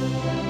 주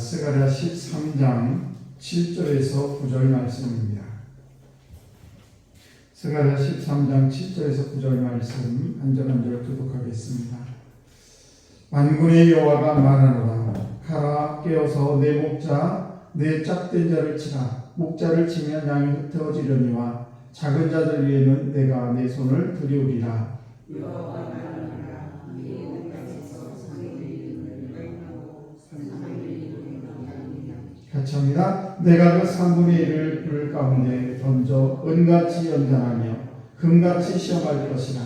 스가랴 13장 7절에서 9절 말씀입니다. 스가랴 13장 7절에서 9절 말씀 한절 한절 교독하겠습니다. 만군의 여호와가 말하노라 가라 깨어서 내 목자 내 짝된 자를 치라 목자를 치면 양이 흩어지려니와 작은 자들 위에는 내가 내 손을 들이우리라 같이 합니다. 내가 그 3분의 1을 불 가운데 던져 은같이 연단하며 금같이 시험할 것이라.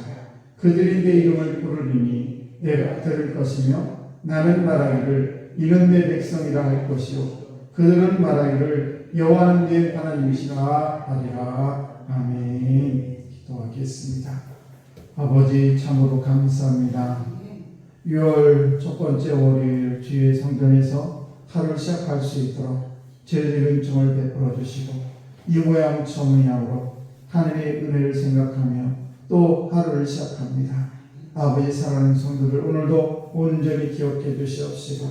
그들이 내 이름을 부르리니 내가 들을 것이며 나는 말하기를 이는 내 백성이라 할 것이요 그들은 말하기를 여호와는 내 하나님이시라 하리라. 아멘. 기도하겠습니다. 아버지 참으로 감사합니다. 6월 첫 번째 월요일 주의 성전에서 하루를 시작할 수 있도록 저희들의 은총을 베풀어 주시고 이 모양 처음이야로 하늘의 은혜를 생각하며 또 하루를 시작합니다. 아버지 사랑하는 성도들 오늘도 온전히 기억해 주시옵시고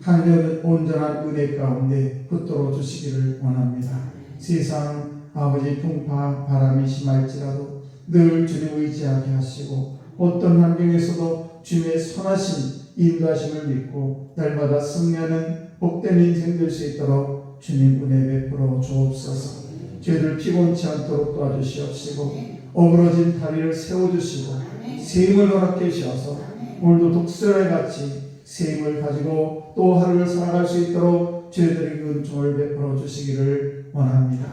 하늘의 온전한 은혜 가운데 붙들어 주시기를 원합니다. 세상 아버지 풍파 바람이 심할지라도 늘 주님 의지하게 하시고 어떤 환경에서도 주님의 선하신 인도하심을 믿고 날마다 승리하는 복된 인생 될 수 있도록 주님 은혜 베풀어 주옵소서. 저희들 피곤치 않도록 도와주시옵시고 어그러진 다리를 세워주시고 세임을 허락해 주셔서 오늘도 독수리와 같이 새 힘을 가지고 또 하루를 살아갈 수 있도록 저희들에게 은총을 베풀어 주시기를 원합니다.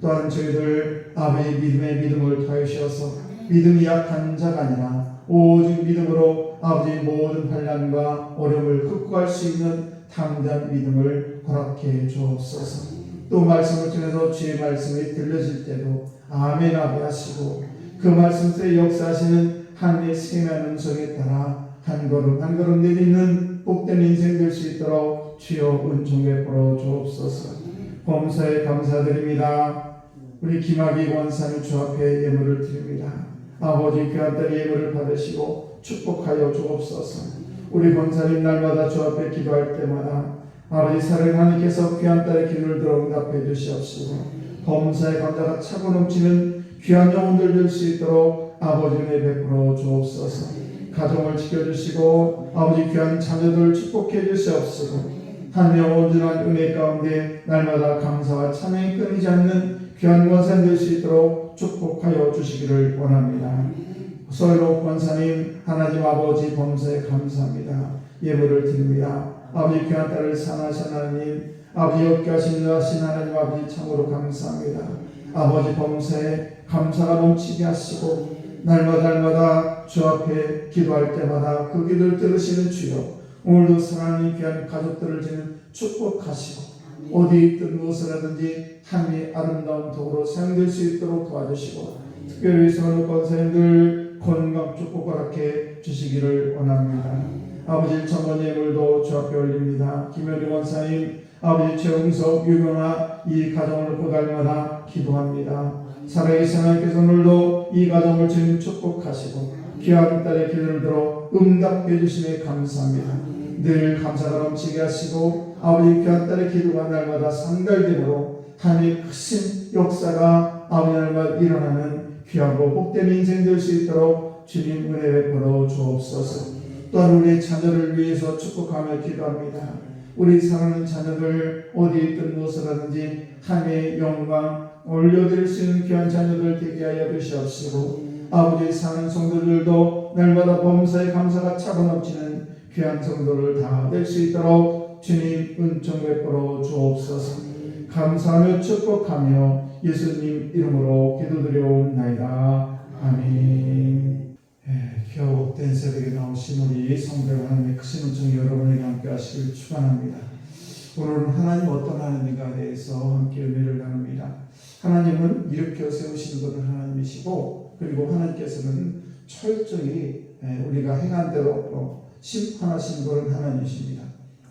또한 저희들 아버지 믿음의 믿음을 더하셔서 믿음이 약한 자가 아니라 오직 믿음으로 아버지 모든 환란과 어려움을 극복할 수 있는 담대한 믿음을 허락해 주옵소서. 또 말씀을 통해서 주의 말씀이 들려질 때도 아멘 아멘 하시고 그 말씀 속에 역사하시는 하나님의 세미한 음성에 따라 한 걸음 한 걸음 내딛는 복된 인생 될 수 있도록 주여 은총 베풀어 주옵소서. 범사에 감사드립니다. 우리 김학의 원사님 주 앞에 예물을 드립니다. 아버지 귀한 딸 예물을 받으시고 축복하여 주옵소서. 우리 권사님 날마다 주 앞에 기도할 때마다 아버지 사랑 하나님께서 귀한 딸의 기도를 들어 응답해 주시옵시고 범사의 감사가 차고 넘치는 귀한 영혼들 될 수 있도록 아버지 은혜 베풀어 주옵소서. 가정을 지켜주시고 아버지 귀한 자녀들 축복해 주시옵시고 하나님의 온전한 은혜 가운데 날마다 감사와 찬양이 끊이지 않는 귀한 권산 될 수 있도록 축복하여 주시기를 원합니다. 서로 권사님 하나님 아버지 범사에 감사합니다. 예물을 드립니다. 아버지 귀한 딸을 사랑하신 하나님 아버지 역겨하신 하신 하나님 아버지 참으로 감사합니다. 아버지 범사에 감사가 넘치게 하시고 날마다 날마다 주 앞에 기도할 때마다 그 기도를 들으시는 주여 오늘도 사랑하는 귀한 가족들을 지는 축복하시고 어디 있든 무엇을 하든지 하나님의 아름다운 도구로 사용될 수 있도록 도와주시고 특별히 서로 권사님들 건강 축복 허락해 주시기를 원합니다. 아버지 천번 예물도 주 앞에 올립니다. 김현희 원사님 아버지 최웅석 유명아 이 가정을 날마다 기도합니다. 살아계신 하나님께서 오늘도 이 가정을 주님 축복하시고 귀한 딸의 기도를 들어 응답해 주심에 감사합니다. 늘 감사가 넘치게 하시고 아버지 귀한 딸의 기도가 날마다 상달되므로 하나님의 크신 역사가 아버지 날마다 일어나는 귀하고 복된 인생 될 수 있도록 주님 은혜 베풀어 주옵소서. 또한 우리 자녀를 위해서 축복하며 기도합니다. 우리 사랑하는 자녀들 어디 있든 무엇을 하든지 하나님의 영광 올려드릴 수 있는 귀한 자녀들 되게 하여 주시옵시고 아버지 사는 성도들도 날마다 범사에 감사가 차고 넘치는 귀한 성도를 다 될 수 있도록 주님 은총 베풀어 주옵소서 감사하며 축복하며 예수님 이름으로 기도드려옵나이다 아멘 예, 겨우 된 새벽에 나오신 우리 성도 하나님의 크신 은총이 여러분에게 함께 하시길 축원합니다 오늘은 하나님 어떤 하나님인가에 대해서 함께 은혜를 나눕니다 하나님은 일으켜 세우시는 것은 하나님이시고 그리고 하나님께서는 철저히 예, 우리가 행한 대로 어, 심판하시는 것은 하나님이십니다.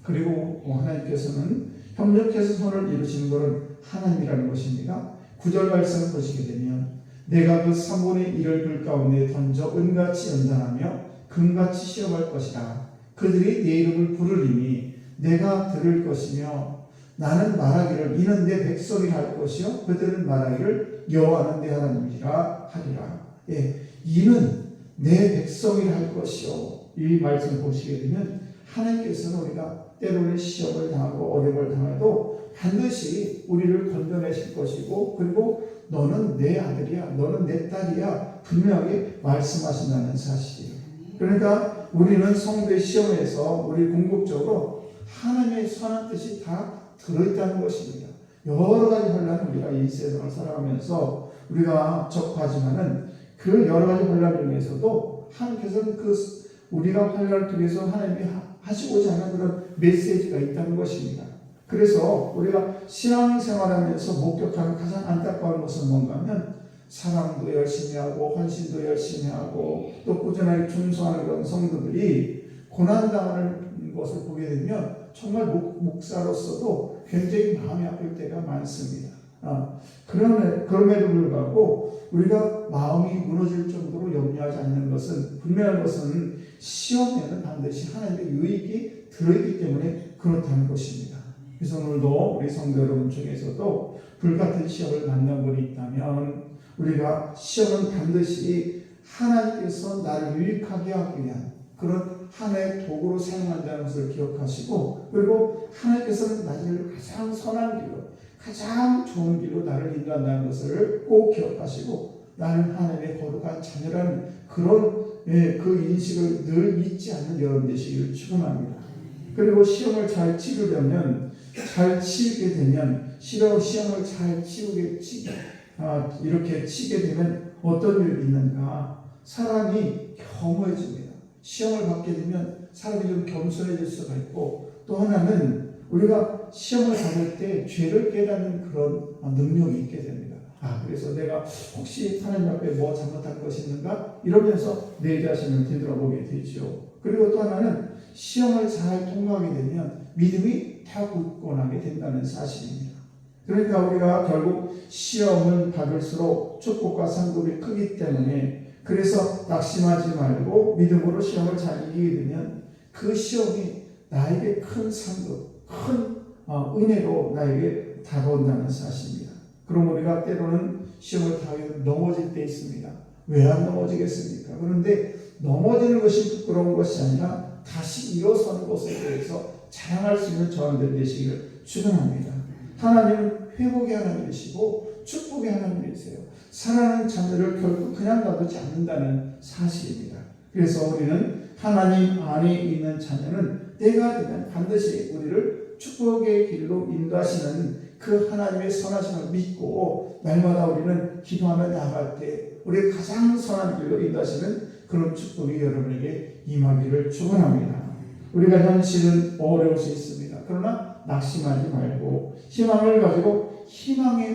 그리고 어, 하나님께서는 협력해서 선을 이루시는 것은 하나님이라는 것입니다. 구절 말씀을 보시게 되면 내가 그 3분의 1을 글 가운데 던져 은같이 연단하며 금같이 시험할 것이다. 그들이 내 이름을 부르리니 내가 들을 것이며 나는 말하기를 이는 내 백성이 할 것이요 그들은 말하기를 여호와는 내 하나님이라 하리라. 예, 이는 내 백성이 할 것이요 이 말씀 보시게 되면 하나님께서는 우리가 때로는 시험을 당하고 어려움을 당해도 반드시 우리를 건져내실 것이고 그리고 너는 내 아들이야 너는 내 딸이야 분명하게 말씀하신다는 사실이에요. 그러니까 우리는 성도의 시험에서 우리 궁극적으로 하나님의 선한 뜻이 다 들어있다는 것입니다. 여러 가지 혼란을 우리가 이 세상을 살아가면서 우리가 접하지만은 그 여러 가지 혼란 중에서도 하나님께서는 그 우리가 환란을 통해서 하나님이 하시고자 하는 그런 메시지가 있다는 것입니다. 그래서 우리가 신앙생활하면서 목격하는 가장 안타까운 것은 뭔가 하면 사랑도 열심히 하고 헌신도 열심히 하고 또 꾸준하게 충성하는 그런 성도들이 고난당하는 것을 보게 되면 정말 목, 목사로서도 굉장히 마음이 아플 때가 많습니다. 아, 그럼에, 그럼에도 불구하고 우리가 마음이 무너질 정도로 염려하지 않는 것은 분명한 것은 시험에는 반드시 하나님의 유익이 들어있기 때문에 그렇다는 것입니다. 그래서 오늘도 우리 성도 여러분 중에서도 불같은 시험을 만난 분이 있다면 우리가 시험은 반드시 하나님께서 나를 유익하게 하기 위한 그런 하나의 도구로 사용한다는 것을 기억하시고 그리고 하나님께서는 나를 가장 선한 길로 가장 좋은 길로 나를 인도한다는 것을 꼭 기억하시고 나는 하나님의 거룩한 자녀라는 그런 예, 그 인식을 늘 잊지 않는 여러분 되시기를 축원합니다. 그리고 시험을 잘 치르려면 잘 치게 되면 시험 시험을 잘 치우게 치 아, 이렇게 치게 되면 어떤 일이 있는가 사람이 겸허해집니다. 시험을 받게 되면 사람이 좀 겸손해질 수가 있고 또 하나는 우리가 시험을 받을 때 죄를 깨닫는 그런 능력이 있게 됩니다. 아, 그래서 내가 혹시 하나님 앞에 뭐 잘못한 것이 있는가? 이러면서 내 자신을 되돌아보게 되죠. 그리고 또 하나는 시험을 잘 통과하게 되면 믿음이 다 굳건하게 된다는 사실입니다. 그러니까 우리가 결국 시험을 받을수록 축복과 상급이 크기 때문에 그래서 낙심하지 말고 믿음으로 시험을 잘 이기게 되면 그 시험이 나에게 큰 상급, 큰 어, 은혜로 나에게 다가온다는 사실입니다. 그럼 우리가 때로는 시험을 당해 넘어질 때 있습니다. 왜 안 넘어지겠습니까? 그런데 넘어지는 것이 부끄러운 것이 아니라 다시 일어서는 것에 대해서 자랑할 수 있는 저한들 되시기를 축원합니다. 하나님은 회복의 하나님이시고 축복의 하나님이세요. 사랑하는 자녀를 결국 그냥 놔두지 않는다는 사실입니다. 그래서 우리는 하나님 안에 있는 자녀는 때가 되면 반드시 우리를 축복의 길로 인도하시는 그 하나님의 선하심을 믿고 날마다 우리는 기도하며 나아갈 때 우리 가장 선한 길로 인도하시는 그런 축복이 여러분에게 임하기를 축원합니다. 우리가 현실은 어려울 수 있습니다. 그러나 낙심하지 말고 희망을 가지고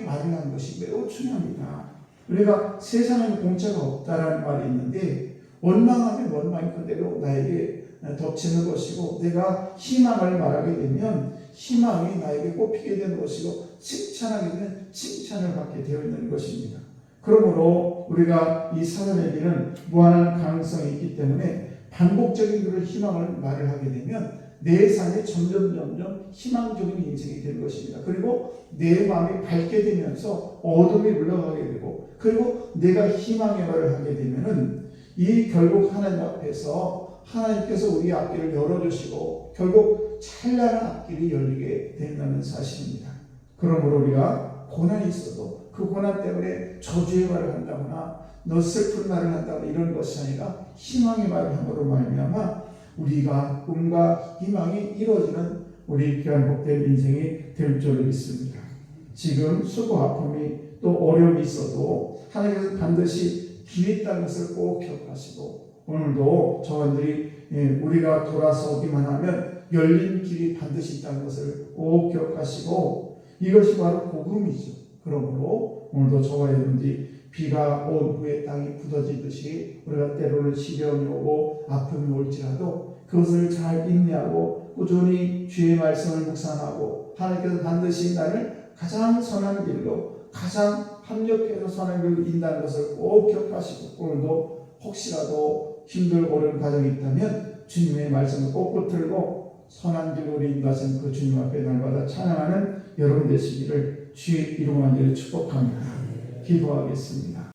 말을 하는 것이 매우 중요합니다. 우리가 세상에는 공짜가 없다라는 말이 있는데 원망하면 원망이 그대로 나에게 덮치는 것이고 내가 희망을 말하게 되면 희망이 나에게 꼽히게 되는 것이고 칭찬하게 되면 칭찬을 받게 되어 있는 것입니다. 그러므로 우리가 이 사람에게는 무한한 가능성이 있기 때문에 반복적인 그런 희망을 말을 하게 되면 내 삶이 점점 점점 희망적인 인생이 되는 것입니다. 그리고 내 마음이 밝게 되면서 어둠이 물러가게 되고 그리고 내가 희망의 말을 하게 되면은 이 결국 하나님 앞에서 하나님께서 우리 앞길을 열어주시고 결국 찬란한 앞길이 열리게 된다는 사실입니다. 그러므로 우리가 고난이 있어도 그 고난 때문에 저주의 말을 한다거나 너 슬픈 말을 한다거나 이런 것이 아니라 희망의 말을 함으로 말미암아 우리가 꿈과 희망이 이루어지는 우리 귀한 복된 인생이 될 줄을 믿습니다. 지금 수고 아픔이 또 어려움이 있어도 하나님께서 반드시 길이 있다는 것을 꼭 기억하시고 오늘도 저분들이 예, 우리가 돌아서기만 하면 열린 길이 반드시 있다는 것을 꼭 기억하시고 이것이 바로 복음이죠. 그러므로 오늘도 저와 여러분들이 비가 온 후에 땅이 굳어지듯이 우리가 때로는 시련이 오고 아픔이 올지라도 그것을 잘 인내하고 꾸준히 주의 말씀을 묵상하고 하나님께서 반드시 나를 가장 선한 길로 가장 합력해서 길로 인다는 것을 꼭 기억하시고 오늘도 혹시라도 힘들고 어려운 과정이 있다면 주님의 말씀을 꼭 붙들고 선한 길로 인도하신 그 주님 앞에 날마다 찬양하는 여러분 되시기를 주의 이름으로 축복합니다. 기도하겠습니다.